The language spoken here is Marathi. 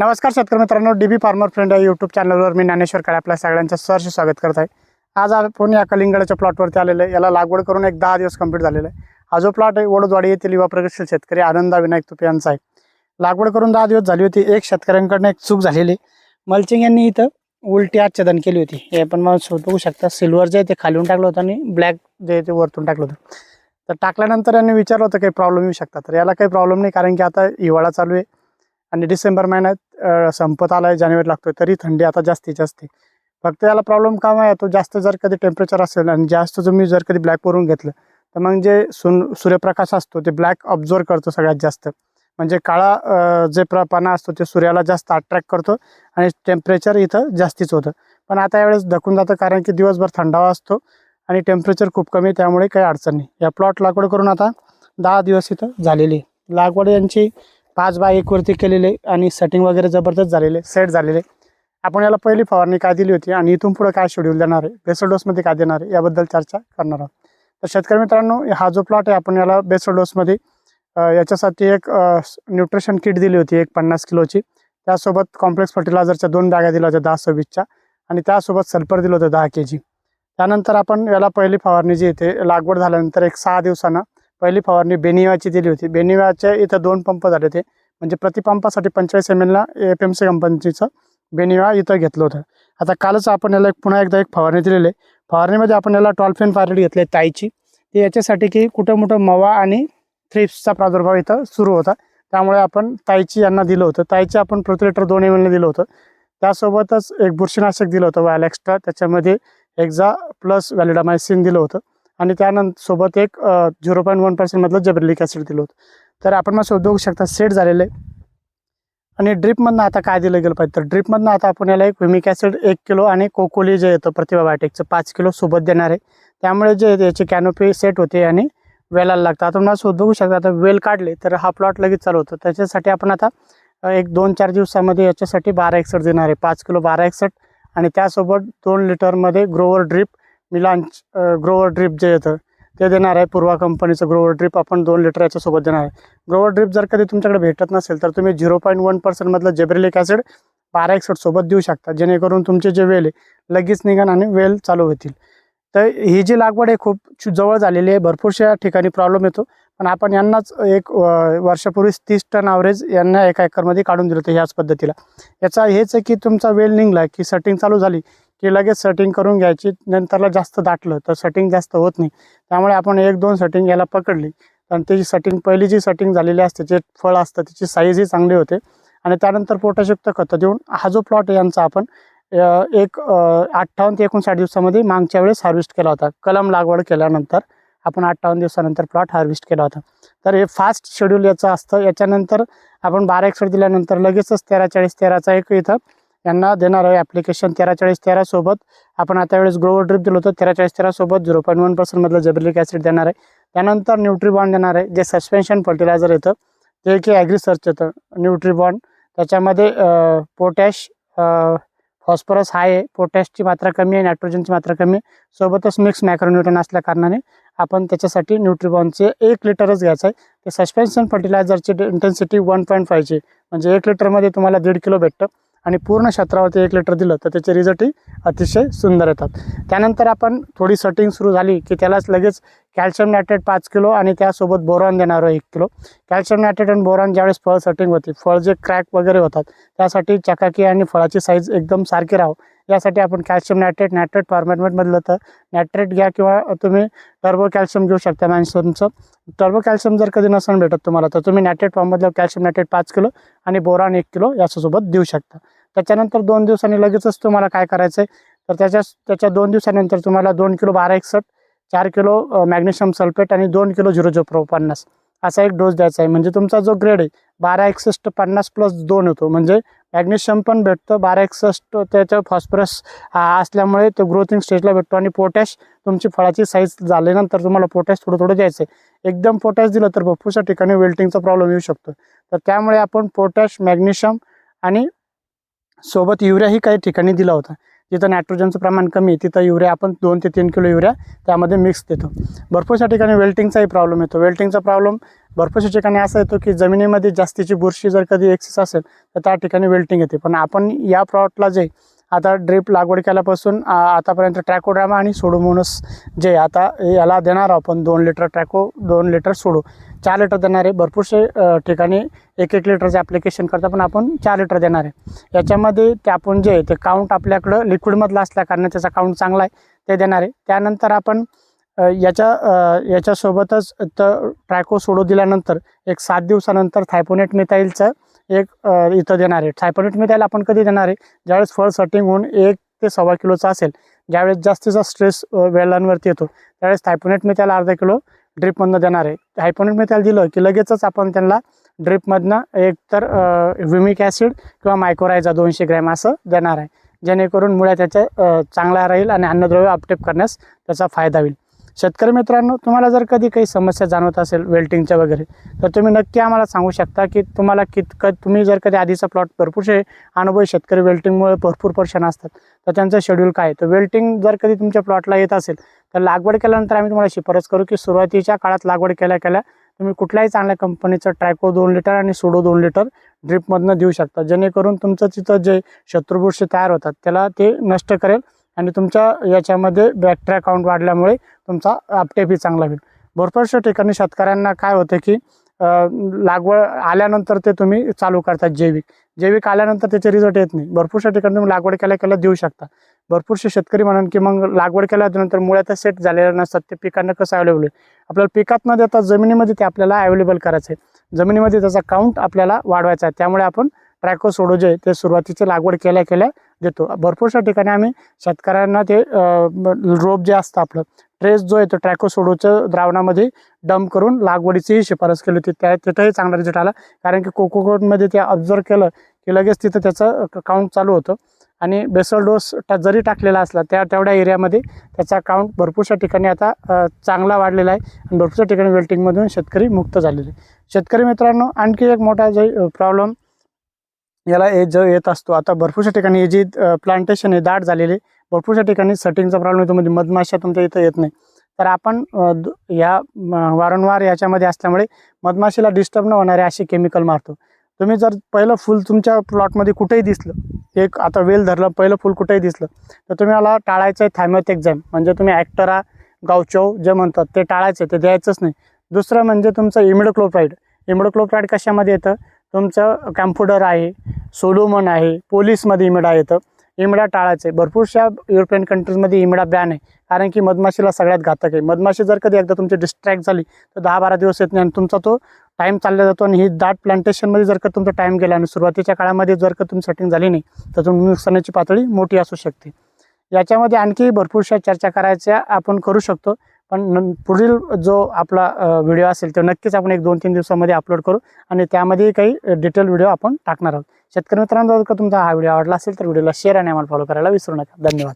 नमस्कार शेतकरी मित्रांनो डी बी फार्मर फ्रेंड या यूट्यूब चॅनलवर मी ज्ञानेश्वर काळे आपल्या सगळ्यांचं सहर्ष स्वागत करत आहे. आज आपण या कलिंगडाच्या प्लॉटवरती आलेलं आहे. याला लागवड करून एक दहा दिवस कंप्लीट झालेलं आहे. हा जो प्लॉट आहे वडोदवाडी येथील युवा प्रगतशील शेतकरी आनंदा विनायक तुपे यांचा आहे. लागवड करून दहा दिवस झाली होती. एक शेतकऱ्यांकडनं एक चूक झालेली. मल्चिंग यांनी इथं उलटी आच्छादन केली होती. हे पण मला शोध बघू शकता. सिल्वर जे आहे ते खालून टाकलं होतं आणि ब्लॅक जे ते वरतून टाकलं होतं. तर टाकल्यानंतर यांनी विचारलं होतं काही प्रॉब्लेम येऊ शकतात तर याला काही प्रॉब्लेम नाही कारण की आता हिवाळा चालू आहे. आणि डिसेंबर महिन्यात संपत संपत आलाय जानेवारी लागतोय तरी थंडी आता जास्तीत जास्त. फक्त याला प्रॉब्लेम का आहे तो जास्त जर कधी टेम्परेचर असेल आणि जास्त तुम्ही जर कधी ब्लॅक करून घेतलं तर मग जे सुन सूर्यप्रकाश असतो ते ब्लॅक ऑब्झर्व करतो सगळ्यात जास्त. म्हणजे काळा जे प्र पाना असतो ते सूर्याला जास्त अट्रॅक्ट करतो आणि टेम्परेचर इथं जास्तीच होतं. पण आता यावेळेस धकून जातं कारण की दिवसभर थंडावा असतो आणि टेम्परेचर खूप कमी आहे, त्यामुळे काही अडचण नाही. या प्लॉट लागवड करून आता दहा दिवस इथं झालेली आहे. लागवड यांची पाच बाय एक वरती केलेले आणि सेटिंग वगैरे जबरदस्त झालेले सेट झालेले. आपण याला पहिली फवारणी काय दिली होती आणि इथून पुढे काय शेड्यूल देणार आहे? बेसल डोसमध्ये काय देणार आहे? याबद्दल चर्चा करणार आहोत. तर शेतकरी मित्रांनो हा जो प्लॉट आहे आपण याला बेसल डोसमध्ये याच्यासाठी एक न्यूट्रिशन किट दिली होती एक पन्नास किलोची. त्यासोबत कॉम्प्लेक्स फर्टिलायझरच्या दोन बॅगा दिल्या होत्या दहा सव्वीसच्या. आणि त्यासोबत सल्फर दिलं होतं दहा के जी त्यानंतर आपण याला पहिली फवारणी जी येते लागवड झाल्यानंतर एक सहा दिवसानं पहिली फवारणी बेनिवाची दिली होती. बेनिवाच्या इथं दोन पंप झाले होते. म्हणजे प्रति पंपासाठी पंचेचाळीस एम एलला एफ एम सी कंपनीचं बेनिवा इथं घेतलं होतं. आता कालच आपण याला एक पुन्हा एकदा एक फवारणी दिलेली आहे. फवारणीमध्ये आपण याला टॉल्फिन पायरेट घेतले ताईची. ते याच्यासाठी की कुठं मोठं मवा आणि थ्रिप्सचा प्रादुर्भाव इथं सुरू होता. त्यामुळे आपण ताईची यांना दिलं होतं. ताईची आपण प्रति लिटर दोन एम एलने दिलं होतं. त्यासोबतच एक बुरशीनाशक दिलं होतं वायल एक्स्ट्रा त्याच्यामध्ये एक्झा प्लस व्हॅलिडामायसिन दिलं होतं. आणि त्यानंतर सोबत एक झिरो पॉईंट वन पर्सेंटमधलं जबरलिक ॲसिड दिलं होतं. तर आपण मग शोधू शकता सेट झालेलं आहे. आणि ड्रिपमधनं आता काय दिलं गेलं पाहिजे? तर ड्रिपमधनं आता आपण याला एक व्हिमिक ॲसिड एक किलो आणि कोकोली जे येतं प्रतिभा बायोटेकचं पाच किलो सोबत देणार आहे. त्यामुळे जे याची कॅनोपी सेट होते आणि वेलाला लागतं. आता मला शोधू शकता आता वेल काढले तर हा प्लॉट लगेच चालू होतं. त्याच्यासाठी आपण आता एक दोन चार दिवसामध्ये याच्यासाठी बारा एकसठ देणार आहे. पाच किलो बारा एकसठ आणि त्यासोबत दोन लिटरमध्ये ग्रोवर ड्रिप मी लांच ग्रोवर ड्रिप जे येतं ते देणार आहे. पूर्वा कंपनीचं ग्रोवर ड्रिप आपण दोन लिटर याच्यासोबत देणार आहे. ग्रोवर ड्रिप जर कधी तुमच्याकडे भेटत नसेल तर तुम्ही झिरो पॉईंट वन पर्सेंटमधलं जेब्रेलिक ॲसिड बारा एकसठ सोबत देऊ शकता. जेणेकरून तुमचे जे वेल आहे लगेच निघण आणि वेल चालू होतील. तर ही जी लागवड आहे खूप जवळ झालेली आहे. भरपूरशा ठिकाणी प्रॉब्लेम येतो. पण आपण यांनाच एक वर्षापूर्वीच वर्षापूर्वी तीस टन ॲव्हरेज यांना एका एकरमध्ये काढून दिलं होतं ह्याच पद्धतीला. याचा हेच आहे की तुमचा वेल निघला की सटिंग चालू झाली की लगेच सेटिंग करून घ्यायची. नंतरला जास्त दाटलं तर सेटिंग जास्त होत नाही. त्यामुळे आपण एक दोन सेटिंग याला पकडली. आणि त्याची सेटिंग पहिली जी सेटिंग झालेली असते जे फळ असतं त्याची साईजही चांगली होते. आणि त्यानंतर पोटॅशयुक्त खतं देऊन हा जो प्लॉट यांचा आपण एक अठ्ठावन्न ते एकोणसाठ दिवसामध्ये मागच्या वेळेस हार्वेस्ट केला होता. कलम लागवड केल्यानंतर आपण अठ्ठावन्न दिवसानंतर प्लॉट हार्वेस्ट केला होता. तर हे फास्ट शेड्यूल याचं असतं. याच्यानंतर आपण बारा एकसठ दिल्यानंतर लगेचच तेरा चाळीस तेराचा एक इथं यांना देणार आहे ॲप्लिकेशन तेरा चाळीस तेरासोबत आपण आता वेळेस ग्रोवर ड्रिप दिलं होतं तेरा चाळीस तेरासोबत झिरो पॉईंट वन पर्सेंटमधलं जबरिलिक ॲसिड देणार आहे. त्यानंतर न्यूट्रीबॉन्ड देणार आहे जे सस्पेन्शन फर्टिलायझर येतं ते की ॲग्रिसर्च येतं न्यूट्रीबॉन्ड त्याच्यामध्ये पोटॅश फॉस्फरस हाय आहे. पोटॅशची मात्रा कमी आहे नायट्रोजनची मात्रा कमी आहे. सोबतच मिक्स मॅक्रोन्यूटन असल्या कारणाने आपण त्याच्यासाठी न्यूट्रीबॉनचे एक लिटरच घ्यायचं आहे. ते सस्पेन्शन फर्टिलायझरची इंटेन्सिटी वन पॉईंट फायची म्हणजे एक लिटरमध्ये तुम्हाला दीड किलो भेटतं. आणि पूर्ण क्षेत्रावरती एक लिटर दिलं तर त्याचे रिझल्टही अतिशय सुंदर येतात. त्यानंतर आपण थोडी सटिंग सुरू झाली की त्यालाच लगेच कॅल्शियम नायट्रेट पाच किलो आणि त्यासोबत बोरॉन देणार एक किलो. कॅल्शियम नायट्रेट आणि बोरॉन ज्यावेळेस फळ सटिंग होते फळ जे क्रॅक वगैरे होतात त्यासाठी चकाकी आणि फळाची साईज एकदम सारखी राहावं. यासाठी आपण कॅल्शियम नायट्रेट नायट्रेट फॉर्मॅटमधलं तर नायट्रेट घ्या किंवा तुम्ही टर्बो कॅल्शियम घेऊ शकता मॅन्सोनचं टर्बो कॅल्शियम जर कधी नसेल भेटत तुम्हाला तर तुम्ही नायट्रेट फॉर्ममधलं कॅल्शियम नायट्रेट पाच किलो आणि बोरान एक किलो याच्यासोबत देऊ शकता. त्याच्यानंतर दोन दिवसांनी लगेचच तुम्हाला काय करायचं आहे तर त्याच्या त्याच्या दोन दिवसानंतर तुम्हाला दोन किलो बारा एकसठ चार किलो मॅग्नेशियम सल्फेट आणि दोन किलो झिरो झो प्रो पन्नास. असा एक डोस द्यायचा आहे. म्हणजे तुमचा जो ग्रेड आहे बारा एकसष्ट पन्नास प्लस दोन होतो. म्हणजे मॅग्नेशियम पण भेटतं बारा एकसष्ट त्याचं फॉस्फरस असल्यामुळे तो ग्रोथिंग स्टेजला भेटतो. आणि पोटॅश तुमची फळाची साईज झाल्यानंतर तुम्हाला पोटॅश थोडं थोडं द्यायचं आहे. एकदम पोटॅश दिलं तर भरपूरशा ठिकाणी वेल्टिंगचा प्रॉब्लेम येऊ शकतो. तर त्यामुळे आपण पोटॅश मॅग्नेशियम आणि सोबत युरियाही काही ठिकाणी दिला होता. जिथं नायट्रोजनचं प्रमाण कमी आहे तिथं युरिया आपण दोन ते तीन किलो युरिया त्यामध्ये मिक्स देतो. भरपूरशा ठिकाणी वेल्टिंगचाही प्रॉब्लेम येतो. वेल्टिंगचा प्रॉब्लेम भरपूरशा ठिकाणी असा येतो की जमिनीमध्ये जास्तीची बुरशी जर कधी एक्सेस असेल तर त्या ठिकाणी वेल्टिंग येते. पण आपण या प्लॉटला जे आता ड्रीप लागवड केल्यापासून आतापर्यंत ट्रॅकोड्रामा आणि सोडोमोनस जे आता याला देणार आहोत आपण दोन लिटर ट्रॅको दोन लिटर सोडू. चार लिटर देणार आहे. भरपूरसे ठिकाणी एक एक लिटरचे ॲप्लिकेशन करता पण आपण चार लिटर देणार आहे. याच्यामध्ये ते आपण जे आहे ते काउंट आपल्याकडं लिक्विडमधलं असल्या कारण त्याचा काउंट चांगला आहे ते देणार आहे. त्यानंतर आपण याच्या याच्यासोबतच तर ट्रॅको सोडू दिल्यानंतर एक सात दिवसानंतर थायपोनेट मिथाईलचं एक इथं देणार आहे. थायपोनेट मिथाईल आपण कधी देणार आहे? ज्यावेळेस फळ सटिंग होऊन एक ते सव्वा किलोचा असेल. ज्यावेळेस जास्तीचा स्ट्रेस वेळांवरती येतो त्यावेळेस थायपोनेट मिथाईल अर्धा किलो ड्रिपमधनं देणार आहे. हायपोनेट त्याला दिलं की लगेचच आपण त्यांना ड्रिपमधनं एक तर विमिक ॲसिड किंवा मायक्रोरायझा दोनशे ग्रॅम असं देणार आहे. जेणेकरून मुळ्या त्याच्या चांगला राहील आणि अन्नद्रव्य अपटेप करण्यास त्याचा फायदा होईल. शेतकरी मित्रांनो तुम्हाला जर कधी काही समस्या जाणवत असेल वेल्टिंगच्या वगैरे तर तुम्ही नक्की आम्हाला सांगू शकता की तुम्हाला कितकं तुम्ही जर कधी आधीचा प्लॉट भरपूरसे अनुभवी शेतकरी वेल्टिंगमुळे भरपूर परेशान असतात. तर त्यांचं शेड्यूल काय आहे? तर वेल्टिंग जर कधी तुमच्या प्लॉटला येत असेल तर लागवड केल्यानंतर आम्ही तुम्हाला शिफारस करू की सुरुवातीच्या काळात लागवड केल्या केल्या तुम्ही कुठल्याही चांगल्या कंपनीचं ट्रॅको दोन लिटर आणि सोडो दोन लिटर ड्रिपमधनं देऊ शकता. जेणेकरून तुमचं तिथं जे शत्रुबुरशी तयार होतात त्याला ते नष्ट करेल आणि तुमच्या याच्यामध्ये बॅक्टेरिया काउंट वाढल्यामुळे तुमचा अपटेपही चांगला होईल. भरपूरशा ठिकाणी शेतकऱ्यांना काय होतं की लागवड आल्यानंतर ते तुम्ही चालू करतात जैविक. जैविक आल्यानंतर त्याचे रिझल्ट येत नाही. भरपूरशा ठिकाणी तुम्ही लागवड केल्या केल्या देऊ शकता. भरपूरसे शेतकरी म्हणून की मग लागवड केल्यानंतर मुळ्यात सेट झालेल्या नसतात. ते पिकांना कसं अवेलेबल आहे? आपल्याला पिकात न देता जमिनीमध्ये ते आपल्याला अवेलेबल करायचं आहे जमिनीमध्ये त्याचा काउंट आपल्याला वाढवायचा आहे. त्यामुळे आपण ट्रॅको सोडो जे आहे ते सुरुवातीची लागवड केल्या केल्या देतो. भरपूरशा ठिकाणी आम्ही शेतकऱ्यांना ते रोप जे असतं आपलं ट्रेस जो आहे तो ट्रॅकोसोडोच्या द्रावणामध्ये डंप करून लागवडीचीही शिफारस केली होती. त्या तिथंही चांगला रिझल्ट आला. कारण की कोकोकोटमध्ये ते ऑब्झर्व केलं की लगेच तिथं त्याचं काउंट चालू होतं. आणि बेसल डोस टा जरी टाकलेला असला त्या तेवढ्या एरियामध्ये त्याचा काउंट भरपूरशा ठिकाणी आता चांगला वाढलेला आहे. आणि भरपूरशा ठिकाणी वेल्टिंगमधून शेतकरी मुक्त झालेले. आहे. शेतकरी मित्रांनो आणखी एक मोठा जे प्रॉब्लेम याला हे जो येत असतो. आता भरपूरशा ठिकाणी हे जी प्लांटेशन आहे दाट झालेली भरपूरशा ठिकाणी सेटिंगचा प्रॉब्लेम येतो. म्हणजे मधमाशा तुमच्या इथं येत नाही. तर आपण या वारंवार याच्यामध्ये असल्यामुळे मधमाशीला डिस्टर्ब न होणारे असे केमिकल मारतो. तुम्ही जर पहिलं फुल तुमच्या प्लॉटमध्ये कुठेही दिसलं एक आता वेल धरलं पहिलं फुल कुठेही दिसलं तर तुम्ही मला टाळायचं आहे थायमोथ म्हणजे तुम्ही ॲक्टरा गावचव जे म्हणतात ते टाळायचं ते द्यायचंच नाही. दुसरं म्हणजे तुमचं इमिडोक्लोप्राईड इमिडोक्लोप्राईड कशामध्ये येतं? तुमचं कॅम्प्युटर आहे सोलोमन आहे पोलीसमध्ये इमिडा येतं इमिडा टाळायचं आहे. भरपूरशा युरोपियन कंट्रीजमध्ये इमिडा बॅन आहे. कारण की मधमाशीला सगळ्यात घातक आहे. मधमाशी जर कधी एकदा तुमची डिस्ट्रॅक्ट झाली तर दहा बारा दिवस येत नाही आणि तुमचा तो टाईम चालला जातो आणि ही दाट प्लांटेशनमध्ये जर का तुमचा टाईम गेला आणि सुरुवातीच्या काळामध्ये जर का तुमची सेटिंग झाली नाही तर तुमची नुकसानाची पातळी मोठी असू शकते. याच्यामध्ये आणखी भरपूरशा चर्चा करायच्या आपण करू शकतो. पण पुढील जो आपला व्हिडिओ असेल तो नक्कीच आपण एक दोन तीन दिवसामध्ये अपलोड करू आणि त्यामध्ये काही डिटेल व्हिडिओ आपण टाकणार आहोत. शेतकरी मित्रांनो जर का तुमचा हा व्हिडिओ आवडला असेल तर व्हिडिओला शेअर आणि आम्हाला फॉलो करायला विसरू नका. धन्यवाद.